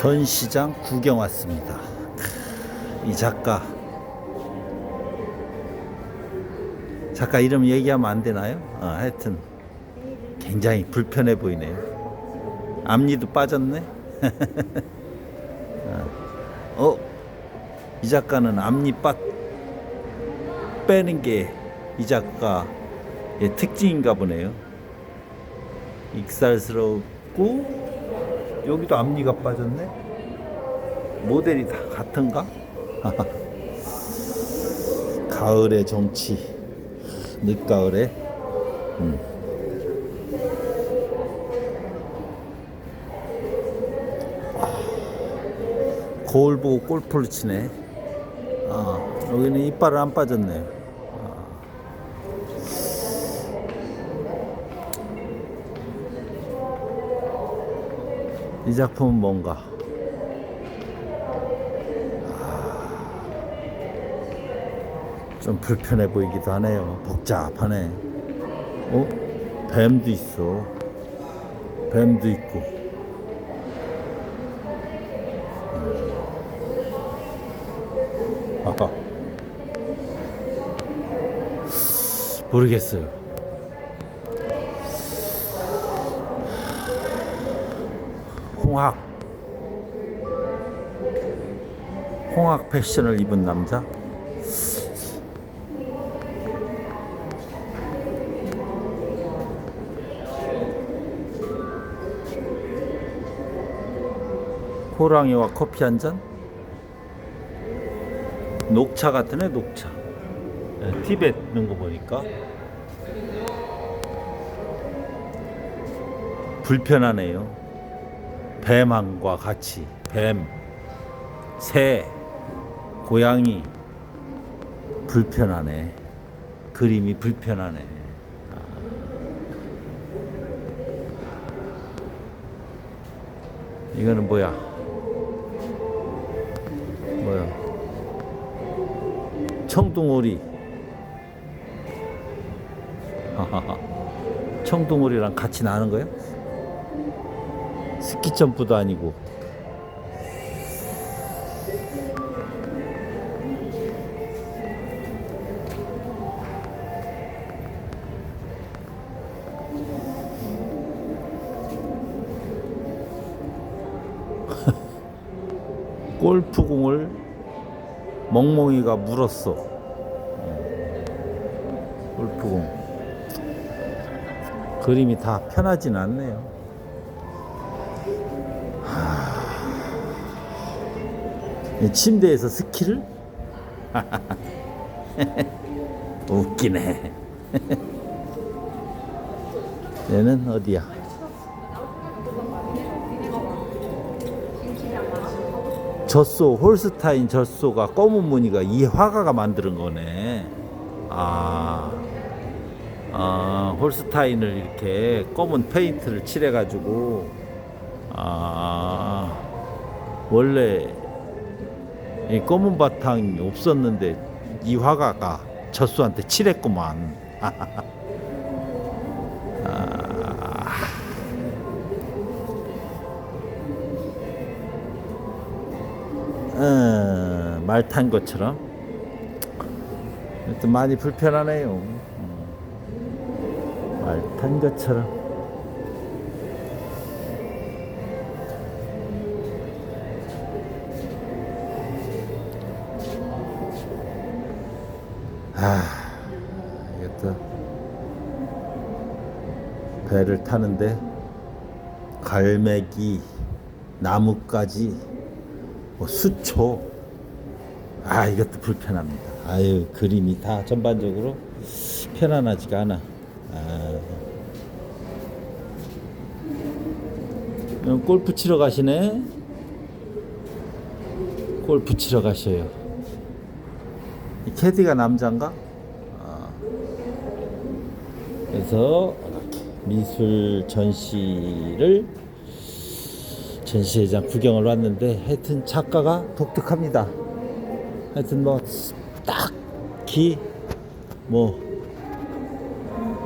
전시장 구경 왔습니다. 이 작가 작가 이름 얘기하면 안 되나요? 어, 하여튼 굉장히 불편해 보이네요. 앞니도 빠졌네. 어, 이 작가는 앞니 빠 빼는 게 이 작가의 특징인가 보네요. 익살스럽고 여기도 앞니가 빠졌네. 모델이 다 같은가? 가을의 정치, 늦가을에. 음. 아, 거울 보고 골프를 치네. 아, 여기는 이빨을 안 빠졌네요. 이 작품은 뭔가 아, 좀 불편해 보이기도 하네요. 복잡하네. 어? 뱀도 있어. 뱀도 있고. 음. 아하. 모르겠어요. 홍학. 홍학 패션을 입은 남자? 호랑이와 커피 한 잔? 녹차 같으네 녹차. 네, 티벳 있는 거 보니까. 불편하네요 뱀왕과 같이 뱀, 새, 고양이 불편하네. 그림이 불편하네. 아. 이거는 뭐야? 뭐야? 청둥오리. 청둥오리랑 같이 나는 거야? 스키 점프도 아니고 골프공을 멍멍이가 물었어. 골프공. 그림이 다 편하진 않네요. 침대에서 스키를? 웃기네. 얘는 어디야? 젖소, 홀스타인 젖소가 검은 무늬가 이 화가가 만드는 거네. 아, 아 홀스타인을 이렇게 검은 페인트를 칠해가지고, 아, 원래 이 검은 바탕이 없었는데 이 화가가 젖소한테 칠했구만. 어, 말탄 것처럼. 또 많이 불편하네요. 음. 말탄 것처럼. 아, 이것도 배를 타는데 갈매기, 나뭇가지, 뭐 수초, 아 이것도 불편합니다. 아유 그림이 다 전반적으로 편안하지가 않아. 아. 어, 골프 치러 가시네. 골프 치러 가셔요. 이 캐디가 남자인가? 아. 그래서 이렇게 미술 전시를 전시회장 구경을 왔는데 하여튼 작가가 독특합니다. 하여튼 뭐 딱히 뭐,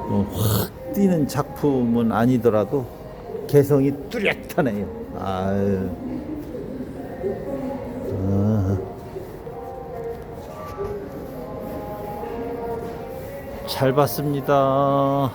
뭐확 뛰는 작품은 아니더라도 개성이 뚜렷하네요. 아유, 잘 봤습니다.